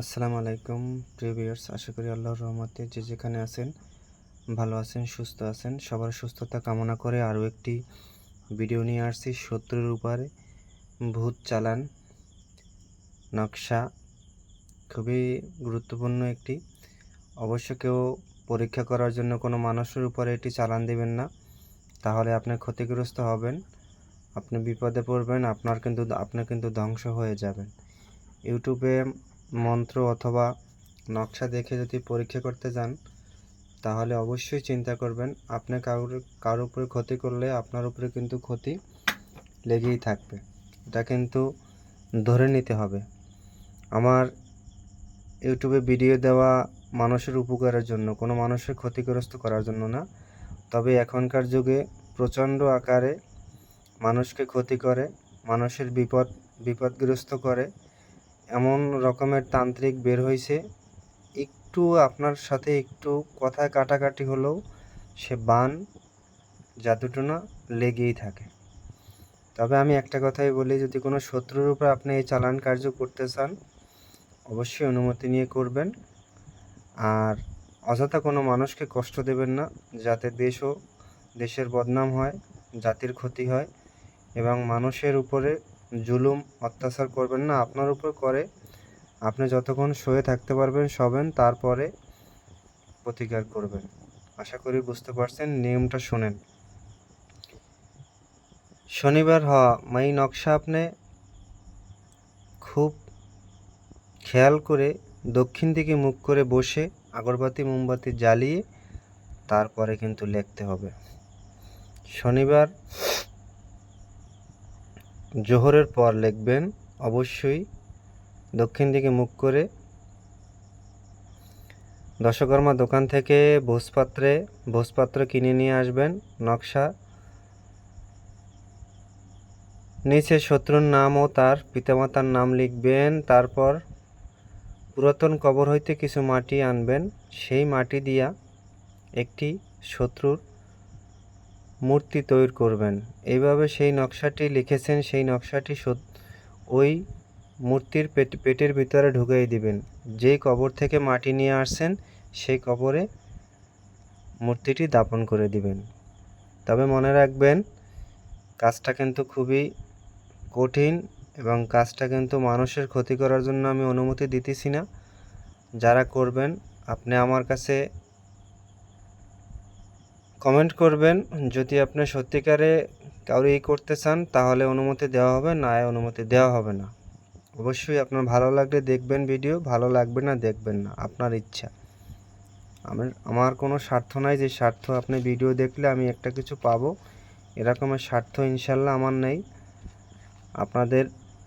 আসসালামু আলাইকুম প্রিভিয়ার্স আশা করি আল্লাহর রহমতে যে যেখানে আছেন, ভালো আছেন, সুস্থ আছেন। সবার সুস্থতা কামনা করে আরও একটি ভিডিও নিয়ে আসছি। শত্রুর উপরে ভূত চালান নকশা খুবই গুরুত্বপূর্ণ একটি। অবশ্য কেউ পরীক্ষা করার জন্য কোনো মানুষের উপরে এটি চালান দেবেন না, তাহলে আপনি ক্ষতিগ্রস্ত হবেন, আপনি বিপদে পড়বেন, আপনার কিন্তু আপনি কিন্তু ধ্বংস হয়ে যাবেন। ইউটিউবে মন্ত্র অথবা নকশা দেখে যদি পরীক্ষা করতে যান, তাহলে অবশ্যই চিন্তা করবেন, আপনি কারোর কারোর উপরে ক্ষতি করলে আপনার উপরে কিন্তু ক্ষতি লেগেই থাকবে। এটা কিন্তু ধরে নিতে হবে। আমার ইউটিউবে ভিডিও দেওয়া মানুষের উপকারের জন্য, কোনো মানুষের ক্ষতিগ্রস্ত করার জন্য না। তবে এখনকার যুগে প্রচণ্ড আকারে মানুষকে ক্ষতি করে, মানুষের বিপদ, বিপদগ্রস্ত করে। এমন রকমের তান্ত্রিক বের হয়েছে একটু আপনার সাথে একটু কথায় কাটাকাটি হলেও সে বান জাদুটনা লেগেই থাকে। তবে আমি একটা কথাই বলি, যদি কোনো শত্রুর উপর আপনি এই চালান কার্য করতে চান, অবশ্যই অনুমতি নিয়ে করবেন। আর অযথা কোনো মানুষকে কষ্ট দেবেন না, যাতে দেশও দেশের বদনাম হয়, জাতির ক্ষতি হয় এবং মানুষের উপরে জুলুম অত্যাচার করবেন না, আপনার উপর করে। আপনি যতক্ষণ শুয়ে থাকতে পারবেন, শোবেন, তারপরে প্রতিকার করবেন। আশা করি বুঝতে পারছেন, নিয়মটা শোনেন। শনিবার হওয়া মাই নকশা আপনি খুব খেয়াল করে দক্ষিণ দিকে মুখ করে বসে আগরবাতি, মোমবাতি জ্বালিয়ে তারপরে কিন্তু লিখতে হবে। শনিবার জোহরের পর লিখবেন, অবশ্যই। দক্ষিণ দিকে মুখ করে। দশকর্মা দোকান থেকে ভোজপাত্রে, ভোজপাত্র কিনে নিয়ে আসবেন, নকশা। নিচে শত্রুর নাম ও তার পিতামাতার নাম লিখবেন, তারপর পুরাতন কবর হইতে কিছু মাটি আনবেন। সেই মাটি দিয়া একটি শত্রুর মূর্তি তৈরি করবেন। এইভাবে সেই নকশাটি লিখেছেন, সেই নকশাটি ওই মূর্তির পেট পেটের ভিতরে ঢুকিয়ে দিবেন। যেই কবর থেকে মাটি নিয়ে আসছেন, সেই কবরে মূর্তিটি দাপন করে দিবেন। তবে মনে রাখবেন, কাজটা কিন্তু খুবই কঠিন এবং কাজটা কিন্তু মানুষের ক্ষতি করার জন্য আমি অনুমতি দিতেছি না। যারা করবেন, আপনি আমার কাছে কমেন্ট করবেন। যদি আপনি সত্যিকারে কারও এই করতে চান, তাহলে অনুমতি দেওয়া হবে, না অনুমতি দেওয়া হবে না। অবশ্যই আপনার ভালো লাগলে দেখবেন ভিডিও, ভালো লাগবে না দেখবেন না, আপনার ইচ্ছা। আমার আমার কোনো স্বার্থ নাই, যে স্বার্থ আপনি ভিডিও দেখলে আমি একটা কিছু পাবো। এরকমের স্বার্থ ইনশাল্লাহ আমার নেই। আপনাদের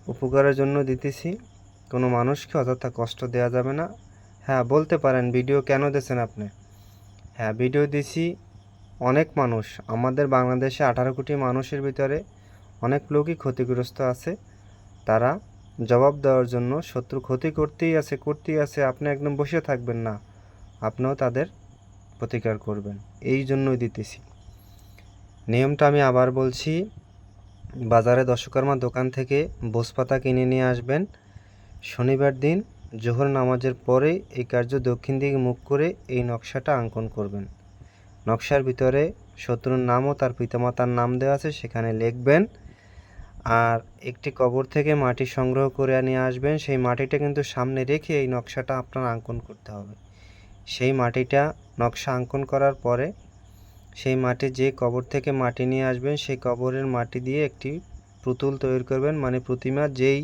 উপকারের জন্য দিতেছি। কোনো মানুষকে অযথা কষ্ট দেওয়া যাবে না। হ্যাঁ বলতে পারেন, ভিডিও কেন দিয়েছেন আপনি? হ্যাঁ ভিডিও দিছি অনেক মানুষ, আমাদের বাংলাদেশে আঠারো কোটি মানুষের ভিতরে অনেক লোকই ক্ষতিগ্রস্ত আছে। তারা জবাব দেওয়ার জন্য শত্রু ক্ষতি করতেই আছে করতেই আছে, আপনি একদম বসে থাকবেন না। আপনিও তাদের প্রতিকার করবেন, এই জন্যই দিতেছি। নিয়মটা আমি আবার বলছি, বাজারে দশকর্মা দোকান থেকে বোসপাতা কিনে নিয়ে আসবেন। শনিবার দিন জোহর নামাজের পরে এই কার্য দক্ষিণ দিকে মুখ করে এই নকশাটা অঙ্কন করবেন। নকশার ভিতরে শত্রুর নাম ও তার পিতামাতার নাম দেওয়া আছে, সেখানে লিখবেন। আর একটি কবর থেকে মাটি সংগ্রহ করে নিয়ে আসবেন। সেই মাটিটা কিন্তু সামনে রেখে এই নকশাটা আপনার অঙ্কন করতে হবে। সেই মাটিটা নকশা অঙ্কন করার পরে সেই মাটি যে কবর থেকে মাটি নিয়ে আসবেন, সেই কবরের মাটি দিয়ে একটি পুতুল তৈরি করবেন। মানে প্রতিমা যেই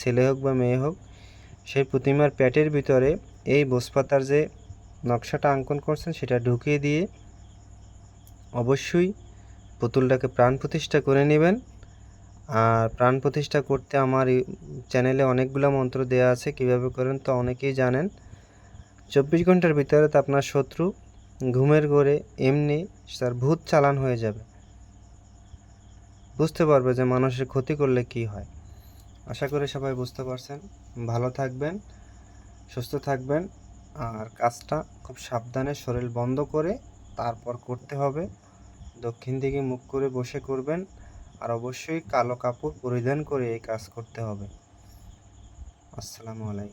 ছেলে হোক বা মেয়ে হোক, সেই প্রতিমার প্যাটের ভিতরে এই বোসপাতার যে নকশাটা অঙ্কন করছেন, সেটা ঢুকিয়ে দিয়ে অবশ্যই পুতুলটাকে প্রাণ প্রতিষ্ঠা করে নেবেন। আর প্রাণ প্রতিষ্ঠা করতে আমার চ্যানেলে অনেকগুলো মন্ত্র দেওয়া আছে, কীভাবে করেন তো অনেকেই জানেন। চব্বিশ ঘণ্টার ভিতরে তো আপনার শত্রু ঘুমের ঘরে এমনি তার ভূত চালান হয়ে যাবে। বুঝতে পারবে যে মানুষের ক্ষতি করলে কি হয়। আশা করি সবাই বুঝতে পারছেন। ভালো থাকবেন, সুস্থ থাকবেন, আর কাজটা খুব সাবধানে, শরীর বন্ধ করে তারপর করতে হবে। দক্ষিণ দিকে মুখ করে বসে করবেন আর অবশ্যই কালো কাপড় পরিধান করে এই কাজ করতে হবে। আসসালামু আলাইকুম।